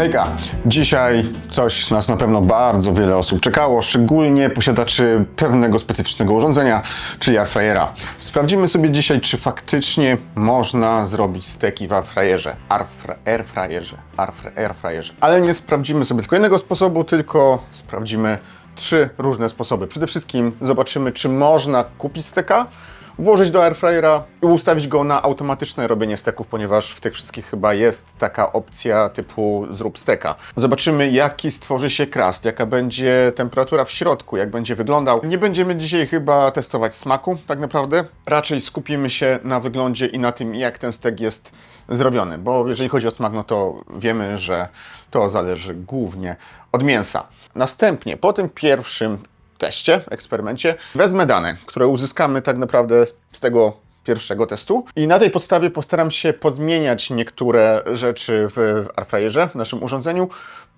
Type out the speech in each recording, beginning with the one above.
Hejka! Dzisiaj coś nas na pewno bardzo wiele osób czekało, szczególnie posiadaczy pewnego specyficznego urządzenia, czyli airfryera. Sprawdzimy sobie dzisiaj, czy faktycznie można zrobić steki w airfryerze. Airfr- Airfryerze. Airfr- Airfryerze. Ale nie sprawdzimy sobie tylko jednego sposobu, tylko sprawdzimy trzy różne sposoby. Przede wszystkim zobaczymy, czy można kupić steka, włożyć do airfryera i ustawić go na automatyczne robienie steków, ponieważ w tych wszystkich chyba jest taka opcja typu zrób steka. Zobaczymy, jaki stworzy się krast, jaka będzie temperatura w środku, jak będzie wyglądał. Nie będziemy dzisiaj chyba testować smaku, tak naprawdę. Raczej skupimy się na wyglądzie i na tym, jak ten stek jest zrobiony, bo jeżeli chodzi o smak, no to wiemy, że to zależy głównie od mięsa. Następnie, po tym pierwszym teście, eksperymencie, wezmę dane, które uzyskamy tak naprawdę z tego pierwszego testu i na tej podstawie postaram się pozmieniać niektóre rzeczy w airfryerze, w naszym urządzeniu,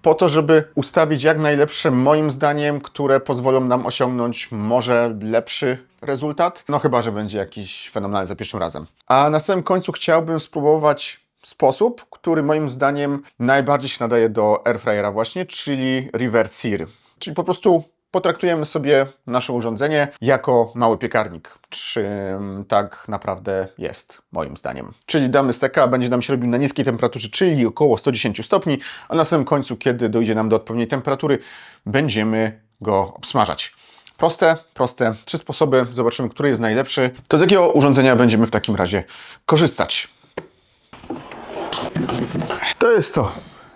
po to, żeby ustawić jak najlepsze, moim zdaniem, które pozwolą nam osiągnąć może lepszy rezultat, no chyba, że będzie jakiś fenomenalny za pierwszym razem. A na samym końcu chciałbym spróbować sposób, który moim zdaniem najbardziej się nadaje do airfryera właśnie, czyli reverse sear. Czyli po prostu potraktujemy sobie nasze urządzenie jako mały piekarnik. Czym tak naprawdę jest, moim zdaniem. Czyli damy steka, będzie nam się robił na niskiej temperaturze, czyli około 110 stopni, a na samym końcu, kiedy dojdzie nam do odpowiedniej temperatury, będziemy go obsmażać. Proste, proste. Trzy sposoby. Zobaczymy, który jest najlepszy. To z jakiego urządzenia będziemy w takim razie korzystać? To jest to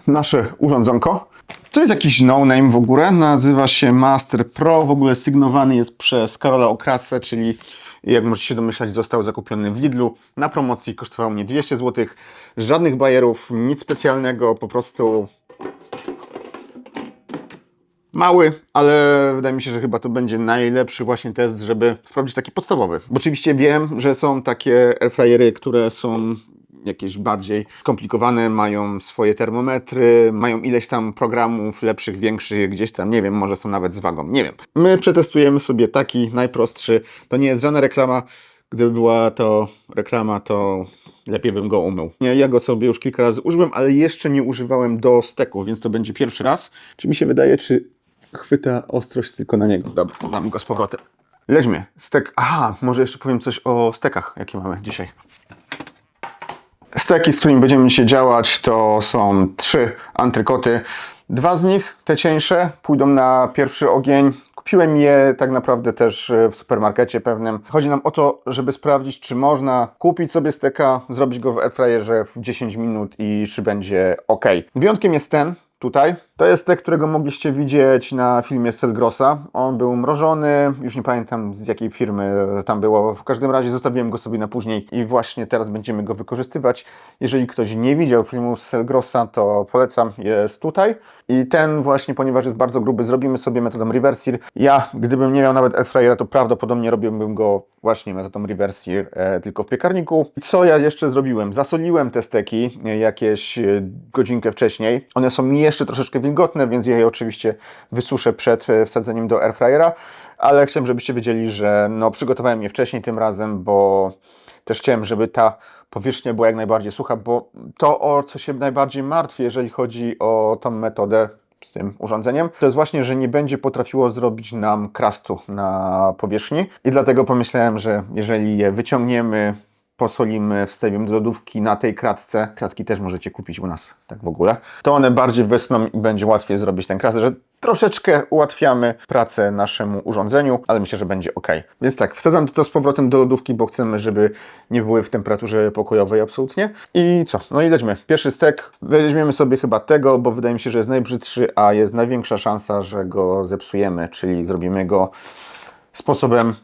nasze urządzonko. To jest jakiś no-name w ogóle. Nazywa się Master Pro. W ogóle sygnowany jest przez Karola Okrasę, czyli jak możecie się domyślać, został zakupiony w Lidlu. Na promocji kosztował mnie 200 zł. Żadnych bajerów, nic specjalnego, po prostu mały, ale wydaje mi się, że chyba to będzie najlepszy właśnie test, żeby sprawdzić taki podstawowy. Bo oczywiście wiem, że są takie airfryery, które są jakieś bardziej skomplikowane, mają swoje termometry, mają ileś tam programów lepszych, większych, gdzieś tam, nie wiem, może są nawet z wagą, nie wiem. My przetestujemy sobie taki najprostszy, to nie jest żadna reklama, gdyby była to reklama, to lepiej bym go umył. Nie, ja go sobie już kilka razy użyłem, ale jeszcze nie używałem do steków, więc to będzie pierwszy raz. Czy mi się wydaje, czy chwyta ostrość tylko na niego? Dobra, mam go z powrotem. Lećmy. Stek. Aha, może jeszcze powiem coś o stekach, jakie mamy dzisiaj. Steki, z którymi będziemy dzisiaj działać, to są trzy antrykoty. Dwa z nich, te cieńsze, pójdą na pierwszy ogień. Kupiłem je tak naprawdę też e, w supermarkecie pewnym. Chodzi nam o to, żeby sprawdzić, czy można kupić sobie steka, zrobić go w airfryerze w 10 minut i czy będzie ok. Wyjątkiem jest ten, tutaj. To jest stek, którego mogliście widzieć na filmie Selgrosa. On był mrożony, już nie pamiętam z jakiej firmy tam było. W każdym razie zostawiłem go sobie na później i właśnie teraz będziemy go wykorzystywać. Jeżeli ktoś nie widział filmu Selgrosa, to polecam, jest tutaj. I ten właśnie, ponieważ jest bardzo gruby, zrobimy sobie metodą reversir. Ja, gdybym nie miał nawet airfryera, to prawdopodobnie robiłbym go właśnie metodą reversir, e, tylko w piekarniku. Co ja jeszcze zrobiłem? Zasoliłem te steki e, jakieś e, godzinkę wcześniej. One są jeszcze troszeczkę wilgotne, więc ja je oczywiście wysuszę przed e, wsadzeniem do airfryera, ale chciałem, żebyście wiedzieli, że no, przygotowałem je wcześniej tym razem, bo też chciałem, żeby ta powierzchnia była jak najbardziej sucha, bo to, o co się najbardziej martwię, jeżeli chodzi o tą metodę z tym urządzeniem, to jest właśnie, że nie będzie potrafiło zrobić nam krastu na powierzchni. I dlatego pomyślałem, że jeżeli je wyciągniemy, posolimy, wstawimy do lodówki na tej kratce, kratki też możecie kupić u nas, tak w ogóle, to one bardziej wysną i będzie łatwiej zrobić ten krast, że troszeczkę ułatwiamy pracę naszemu urządzeniu, ale myślę, że będzie ok. Więc tak, wsadzam to z powrotem do lodówki, bo chcemy, żeby nie były w temperaturze pokojowej absolutnie. I co? No i lecimy. Pierwszy stek. Weźmiemy sobie chyba tego, bo wydaje mi się, że jest najbrzydszy, a jest największa szansa, że go zepsujemy, czyli zrobimy go sposobem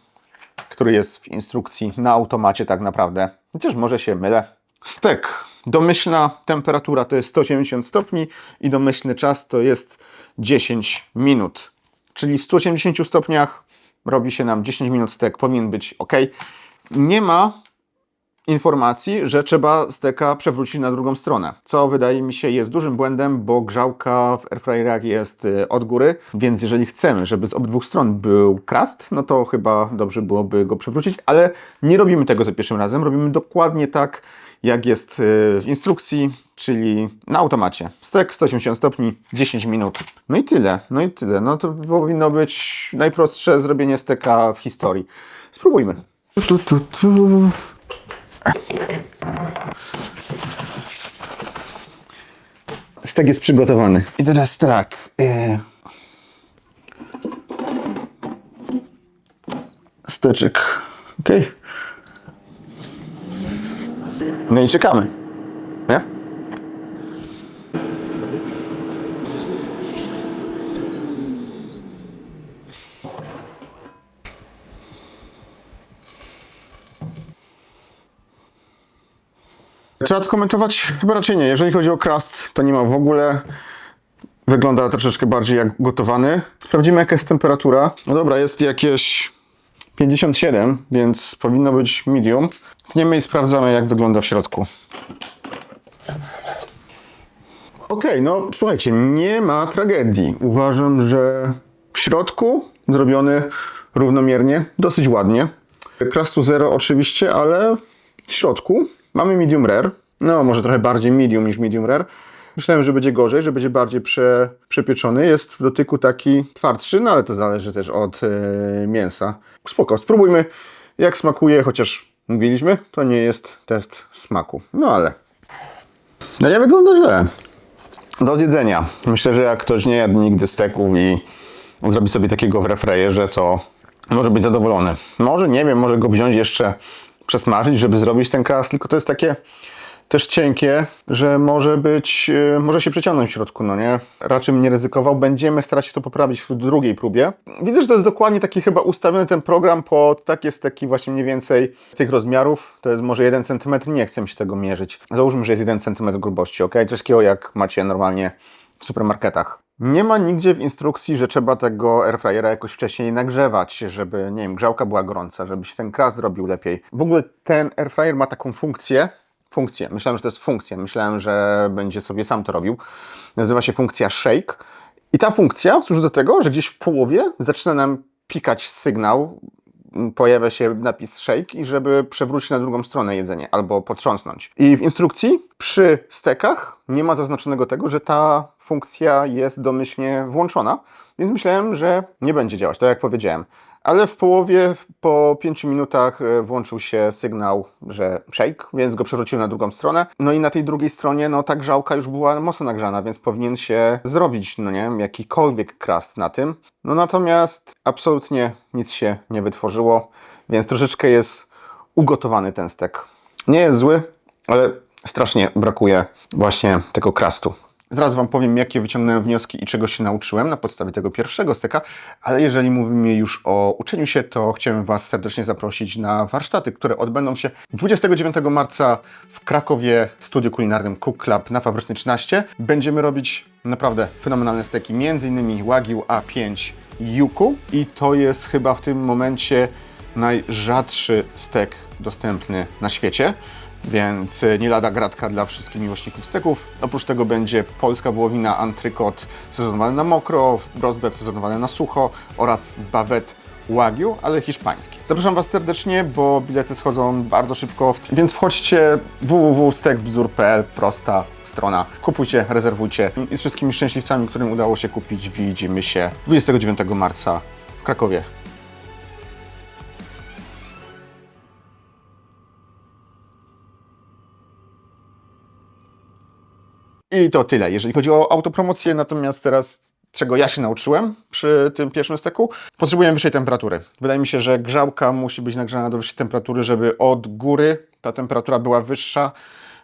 który jest w instrukcji na automacie tak naprawdę. Chociaż może się mylę. Stek. Domyślna temperatura to jest 180 stopni i domyślny czas to jest 10 minut. Czyli w 180 stopniach robi się nam 10 minut stek, powinien być ok. Nie ma informacji, że trzeba steka przewrócić na drugą stronę, co wydaje mi się jest dużym błędem, bo grzałka w airfryerach jest y, od góry, więc jeżeli chcemy, żeby z obydwu stron był krast, no to chyba dobrze byłoby go przewrócić, ale nie robimy tego za pierwszym razem, robimy dokładnie tak, jak jest y, w instrukcji, czyli na automacie. Stek 180 stopni, 10 minut. No i tyle, no i tyle. No to powinno być najprostsze zrobienie steka w historii. Spróbujmy. Tu, tu, tu. Stek jest przygotowany. I teraz tak. E... Steczek. Ok. No i czekamy. Nie? Trzeba to komentować? Chyba raczej nie. Jeżeli chodzi o crust, to nie ma w ogóle. Wygląda troszeczkę bardziej jak gotowany. Sprawdzimy jaka jest temperatura. No dobra, jest jakieś 57, więc powinno być medium. Tniemy i sprawdzamy jak wygląda w środku. Okej, no słuchajcie, nie ma tragedii. Uważam, że w środku zrobiony równomiernie, dosyć ładnie. Crustu zero oczywiście, ale w środku mamy medium rare. No, może trochę bardziej medium niż medium rare. Myślałem, że będzie gorzej, że będzie bardziej prze, przepieczony. Jest w dotyku taki twardszy, no ale to zależy też od e, mięsa. Spoko, spróbujmy jak smakuje, chociaż mówiliśmy, to nie jest test smaku. No ale no nie wygląda źle. Do zjedzenia. Myślę, że jak ktoś nie jadł nigdy steków i zrobi sobie takiego w refrejerze, to może być zadowolony. Może, nie wiem, może go wziąć jeszcze przesmażyć, żeby zrobić ten kras, tylko to jest takie też cienkie, że może być, yy, może się przeciągnąć w środku, no nie? Raczej bym nie ryzykował. Będziemy starać się to poprawić w drugiej próbie. Widzę, że to jest dokładnie taki chyba ustawiony ten program pod takie steki właśnie mniej więcej tych rozmiarów. To jest może 1 cm, nie chcę mi się tego mierzyć. Załóżmy, że jest 1 cm grubości, ok? Coś takiego jak macie normalnie w supermarketach. Nie ma nigdzie w instrukcji, że trzeba tego airfryera jakoś wcześniej nagrzewać, żeby, nie wiem, grzałka była gorąca, żeby się ten kras zrobił lepiej. W ogóle ten airfryer ma taką funkcję, funkcję, myślałem, że to jest funkcja, myślałem, że będzie sobie sam to robił. Nazywa się funkcja shake i ta funkcja służy do tego, że gdzieś w połowie zaczyna nam pikać sygnał, pojawia się napis shake i żeby przewrócić na drugą stronę jedzenie albo potrząsnąć. I w instrukcji przy stekach nie ma zaznaczonego tego, że ta funkcja jest domyślnie włączona, więc myślałem, że nie będzie działać, tak jak powiedziałem. Ale w połowie, po 5 minutach e, włączył się sygnał, że shake, więc go przewróciłem na drugą stronę. No i na tej drugiej stronie, no ta grzałka już była mocno nagrzana, więc powinien się zrobić, no nie jakikolwiek crust na tym. No natomiast absolutnie nic się nie wytworzyło, więc troszeczkę jest ugotowany ten stek. Nie jest zły, ale strasznie brakuje właśnie tego crustu. Zaraz Wam powiem, jakie wyciągnąłem wnioski i czego się nauczyłem na podstawie tego pierwszego steka, ale jeżeli mówimy już o uczeniu się, to chciałem Was serdecznie zaprosić na warsztaty, które odbędą się 29 marca w Krakowie w studiu kulinarnym Cook Club na Fabrycznej 13. Będziemy robić naprawdę fenomenalne steki, m.in. Wagyu A5 Yuku i to jest chyba w tym momencie najrzadszy stek dostępny na świecie więc nie lada gratka dla wszystkich miłośników steków. Oprócz tego będzie polska wołowina antrykot sezonowany na mokro, rozbew sezonowany na sucho oraz bawet Wagyu, ale hiszpański. Zapraszam Was serdecznie, bo bilety schodzą bardzo szybko, więc wchodźcie www.stekbzdur.pl, prosta strona. Kupujcie, rezerwujcie i z wszystkimi szczęśliwcami, którym udało się kupić, widzimy się 29 marca w Krakowie. I to tyle, jeżeli chodzi o autopromocję. Natomiast teraz, czego ja się nauczyłem przy tym pierwszym steku, potrzebujemy wyższej temperatury. Wydaje mi się, że grzałka musi być nagrzana do wyższej temperatury, żeby od góry ta temperatura była wyższa,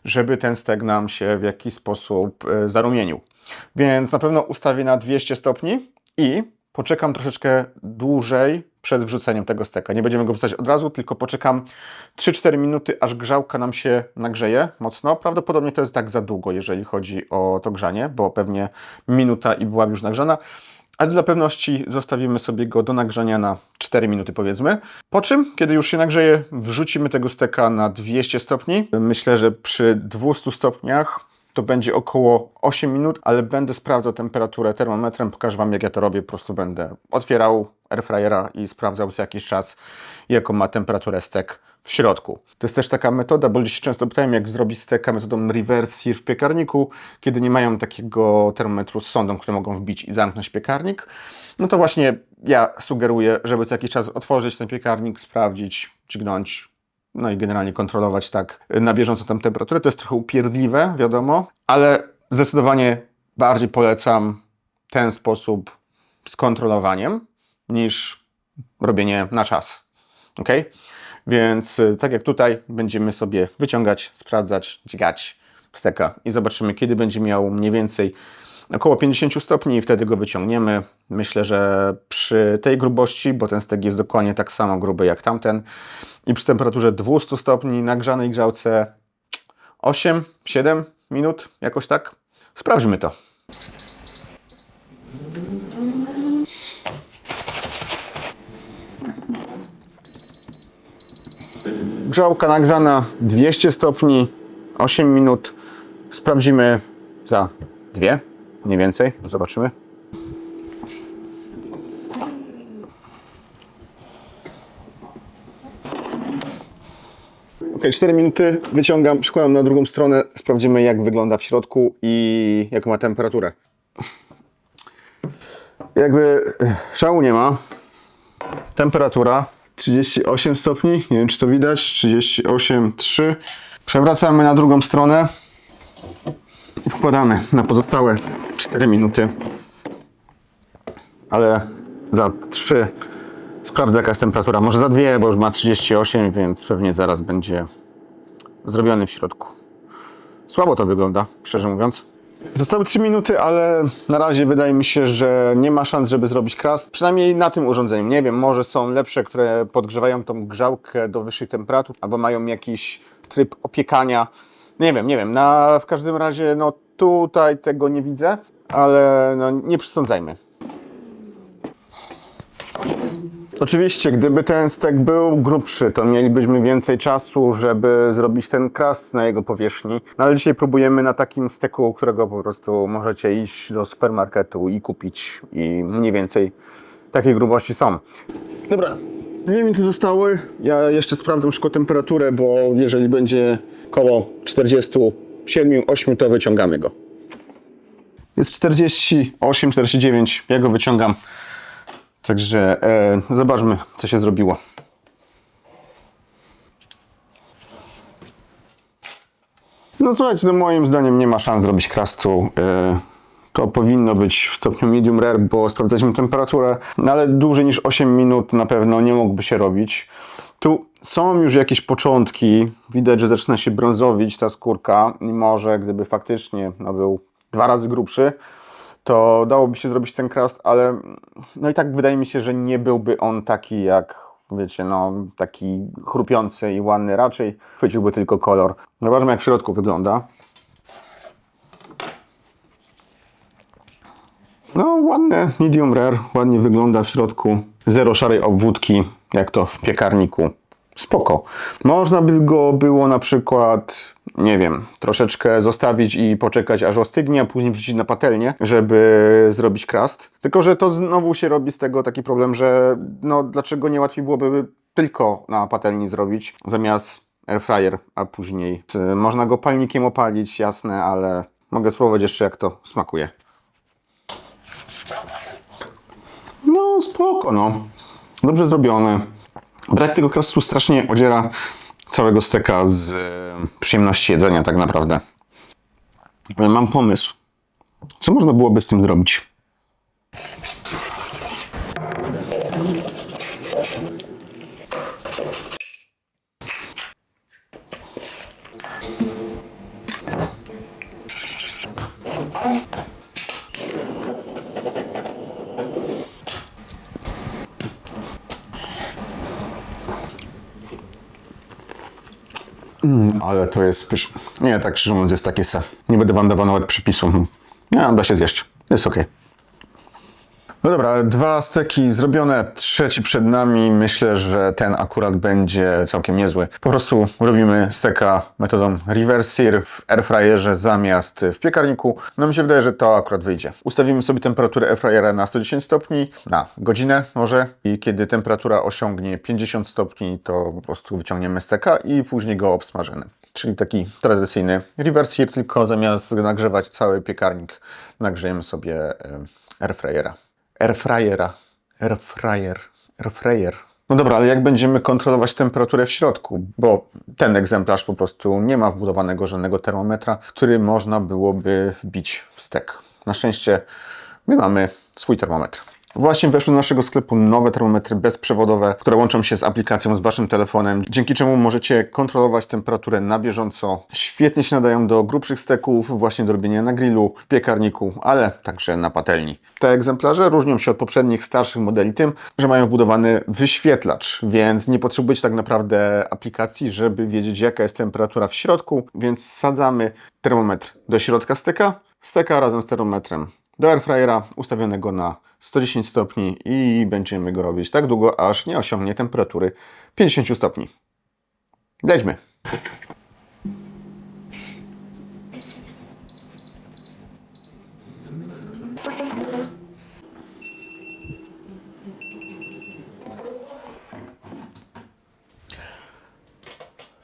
żeby ten stek nam się w jakiś sposób e, zarumienił. Więc na pewno ustawię na 200 stopni i poczekam troszeczkę dłużej przed wrzuceniem tego steka. Nie będziemy go wrzucać od razu, tylko poczekam 3-4 minuty, aż grzałka nam się nagrzeje mocno. Prawdopodobnie to jest tak za długo, jeżeli chodzi o to grzanie, bo pewnie minuta i byłaby już nagrzana. Ale dla pewności zostawimy sobie go do nagrzania na 4 minuty powiedzmy. Po czym, kiedy już się nagrzeje, wrzucimy tego steka na 200 stopni. Myślę, że przy 200 stopniach to będzie około 8 minut, ale będę sprawdzał temperaturę termometrem. Pokażę Wam, jak ja to robię. Po prostu będę otwierał airfryera i sprawdzał co jakiś czas, jaką ma temperaturę stek w środku. To jest też taka metoda, bo ludzie się często pytają, jak zrobić steka metodą reverse w piekarniku, kiedy nie mają takiego termometru z sondą, które mogą wbić i zamknąć piekarnik. No to właśnie ja sugeruję, żeby co jakiś czas otworzyć ten piekarnik, sprawdzić, dźgnąć, no i generalnie kontrolować tak na bieżąco tę temperaturę. To jest trochę upierdliwe, wiadomo, ale zdecydowanie bardziej polecam ten sposób z kontrolowaniem niż robienie na czas. Ok? Więc y, tak jak tutaj będziemy sobie wyciągać, sprawdzać, dźgać steka i zobaczymy, kiedy będzie miał mniej więcej około 50 stopni i wtedy go wyciągniemy. Myślę, że przy tej grubości, bo ten stek jest dokładnie tak samo gruby jak tamten i przy temperaturze 200 stopni na grzanej grzałce 8-7 minut, jakoś tak. Sprawdźmy to. Grzałka nagrzana 200 stopni, 8 minut. Sprawdzimy za dwie, mniej więcej. Zobaczymy. Ok, 4 minuty. Wyciągam, przykładam na drugą stronę. Sprawdzimy, jak wygląda w środku i jaką ma temperaturę. Jakby szału nie ma. Temperatura 38 stopni. Nie wiem, czy to widać. 38,3. Przewracamy na drugą stronę. Wkładamy na pozostałe 4 minuty. Ale za 3 sprawdzę, jaka jest temperatura. Może za 2, bo już ma 38, więc pewnie zaraz będzie zrobiony w środku. Słabo to wygląda, szczerze mówiąc. Zostały 3 minuty, ale na razie wydaje mi się, że nie ma szans, żeby zrobić krast. Przynajmniej na tym urządzeniu. Nie wiem, może są lepsze, które podgrzewają tą grzałkę do wyższych temperatur, albo mają jakiś tryb opiekania. Nie wiem, nie wiem. Na, w każdym razie, no tutaj tego nie widzę, ale no, nie przesądzajmy. Oczywiście, gdyby ten stek był grubszy, to mielibyśmy więcej czasu, żeby zrobić ten krast na jego powierzchni. No ale dzisiaj próbujemy na takim steku, którego po prostu możecie iść do supermarketu i kupić i mniej więcej takiej grubości są. Dobra, dwie minuty zostały. Ja jeszcze sprawdzam szybko temperaturę, bo jeżeli będzie koło 47-8, to wyciągamy go. Jest 48, 49, ja go wyciągam. Także e, zobaczmy, co się zrobiło. No słuchajcie, no moim zdaniem nie ma szans zrobić krastu. E, to powinno być w stopniu medium rare, bo sprawdzaliśmy temperaturę, no ale dłużej niż 8 minut na pewno nie mógłby się robić. Tu są już jakieś początki, widać, że zaczyna się brązowić ta skórka i może gdyby faktycznie no, był dwa razy grubszy, to dałoby się zrobić ten krast, ale no i tak wydaje mi się, że nie byłby on taki jak, wiecie, no taki chrupiący i ładny, raczej chwyciłby tylko kolor. Zobaczmy jak w środku wygląda. No ładne, medium rare, ładnie wygląda w środku. Zero szarej obwódki, jak to w piekarniku. Spoko. Można by go było na przykład, nie wiem, troszeczkę zostawić i poczekać aż ostygnie, a później wrzucić na patelnię, żeby zrobić krast. Tylko, że to znowu się robi z tego taki problem, że no dlaczego nie łatwiej byłoby tylko na patelni zrobić, zamiast airfryer, a później y, można go palnikiem opalić, jasne, ale mogę spróbować jeszcze jak to smakuje. No spoko, no. Dobrze zrobione. Brak tego krastu strasznie odziera całego steka z e, przyjemności jedzenia tak naprawdę. Ale mam pomysł. Co można byłoby z tym zrobić? Ale to jest pysz... Nie, tak szczerze mówiąc jest takie se. Nie będę wam dawał nawet przepisu. Nie, da się zjeść. Jest ok. No dobra, dwa steki zrobione, trzeci przed nami. Myślę, że ten akurat będzie całkiem niezły. Po prostu robimy steka metodą reverse sear w airfryerze zamiast w piekarniku. No mi się wydaje, że to akurat wyjdzie. Ustawimy sobie temperaturę airfryera na 110 stopni, na godzinę może i kiedy temperatura osiągnie 50 stopni, to po prostu wyciągniemy steka i później go obsmażymy. Czyli taki tradycyjny reverse sear, tylko zamiast nagrzewać cały piekarnik, nagrzejemy sobie airfryera. Airfryera. Airfryer. Airfryer. No dobra, ale jak będziemy kontrolować temperaturę w środku? Bo ten egzemplarz po prostu nie ma wbudowanego żadnego termometra, który można byłoby wbić w stek. Na szczęście my mamy swój termometr. Właśnie weszły do naszego sklepu nowe termometry bezprzewodowe, które łączą się z aplikacją z Waszym telefonem, dzięki czemu możecie kontrolować temperaturę na bieżąco. Świetnie się nadają do grubszych steków, właśnie do robienia na grillu, w piekarniku, ale także na patelni. Te egzemplarze różnią się od poprzednich, starszych modeli tym, że mają wbudowany wyświetlacz, więc nie potrzebujecie tak naprawdę aplikacji, żeby wiedzieć jaka jest temperatura w środku, więc sadzamy termometr do środka steka, steka razem z termometrem do airfryera ustawionego na 110 stopni i będziemy go robić tak długo, aż nie osiągnie temperatury 50 stopni. Lećmy.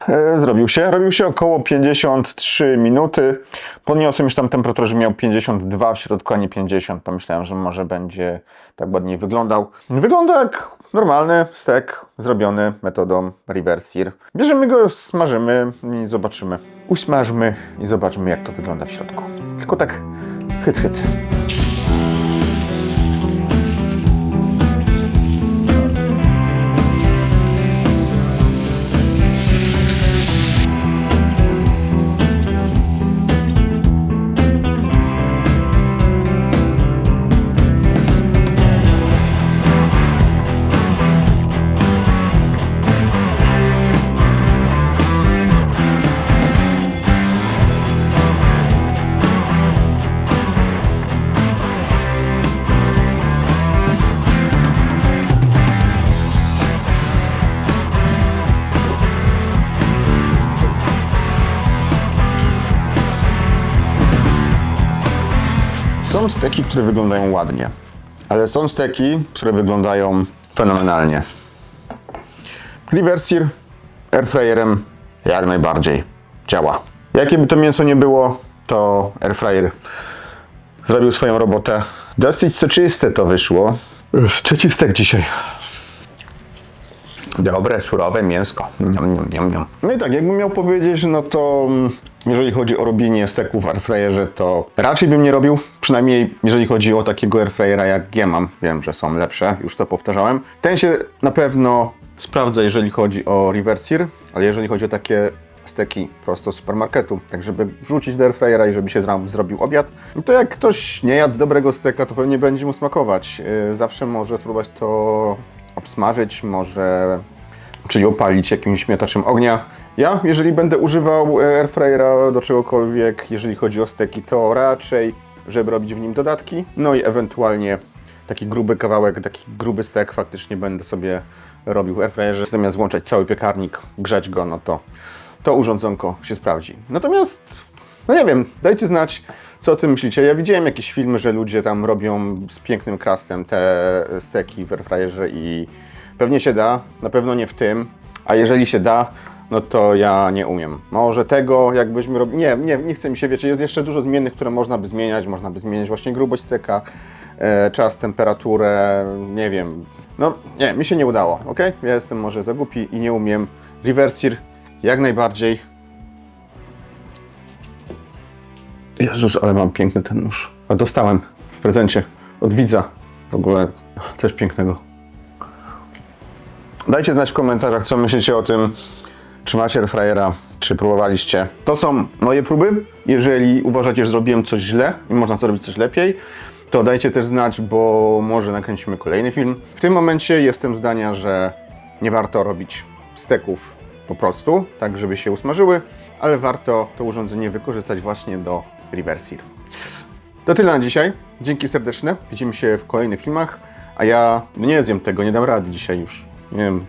E, Zrobił się. Robił się około 53 minuty. Podniosłem już tam temperaturę, że miał 52 w środku, a nie 50. Pomyślałem, że może będzie tak ładniej wyglądał. Wygląda jak normalny stek zrobiony metodą reverse sear. Bierzemy go, smażymy i zobaczymy. Usmażmy i zobaczymy, jak to wygląda w środku. Tylko tak hyc, hyc. Są steki, które wyglądają ładnie, ale są steki, które wyglądają fenomenalnie. Reversir airfryerem jak najbardziej działa. Jakie by to mięso nie było, to airfryer zrobił swoją robotę. Dosyć soczyste to wyszło. Trzeci stek dzisiaj. Dobre, surowe mięsko. Niam, niam, niam, niam. No i tak, jakbym miał powiedzieć, no to mm, jeżeli chodzi o robienie steków w airfryerze, to raczej bym nie robił. Przynajmniej jeżeli chodzi o takiego airfryera jak ja mam. Wiem, że są lepsze, już to powtarzałem. Ten się na pewno sprawdza, jeżeli chodzi o reverse sear, ale jeżeli chodzi o takie steki prosto z supermarketu, tak żeby wrzucić do airfryera i żeby się zrobił obiad, no to jak ktoś nie jadł dobrego steka, to pewnie będzie mu smakować. Yy, Zawsze może spróbować to obsmażyć, może czyli opalić jakimś miataczem ognia. Ja, jeżeli będę używał e, airfryera do czegokolwiek, jeżeli chodzi o steki, to raczej, żeby robić w nim dodatki, no i ewentualnie taki gruby kawałek, taki gruby stek faktycznie będę sobie robił w airfryerze. Zamiast włączać cały piekarnik, grzać go, no to to urządzonko się sprawdzi. Natomiast, no nie wiem, dajcie znać, co o tym myślicie. Ja widziałem jakieś filmy, że ludzie tam robią z pięknym krastem te steki w airfryerze i pewnie się da, na pewno nie w tym, a jeżeli się da, no to ja nie umiem. Może tego jakbyśmy robili, nie, nie, nie chcę mi się, wiecie, jest jeszcze dużo zmiennych, które można by zmieniać, można by zmieniać właśnie grubość steka, e, czas, temperaturę, nie wiem. No nie, mi się nie udało, ok? Ja jestem może za głupi i nie umiem. Reversir jak najbardziej. Jezus, ale mam piękny ten nóż. A dostałem w prezencie od widza. W ogóle coś pięknego. Dajcie znać w komentarzach, co myślicie o tym, czy macie airfryera, czy próbowaliście. To są moje próby. Jeżeli uważacie, że zrobiłem coś źle i można zrobić coś lepiej, to dajcie też znać, bo może nakręcimy kolejny film. W tym momencie jestem zdania, że nie warto robić steków po prostu, tak żeby się usmażyły, ale warto to urządzenie wykorzystać właśnie do reversir. To tyle na dzisiaj. Dzięki serdeczne. Widzimy się w kolejnych filmach. A ja no nie zjem tego, nie dam rady dzisiaj już. Nie wiem,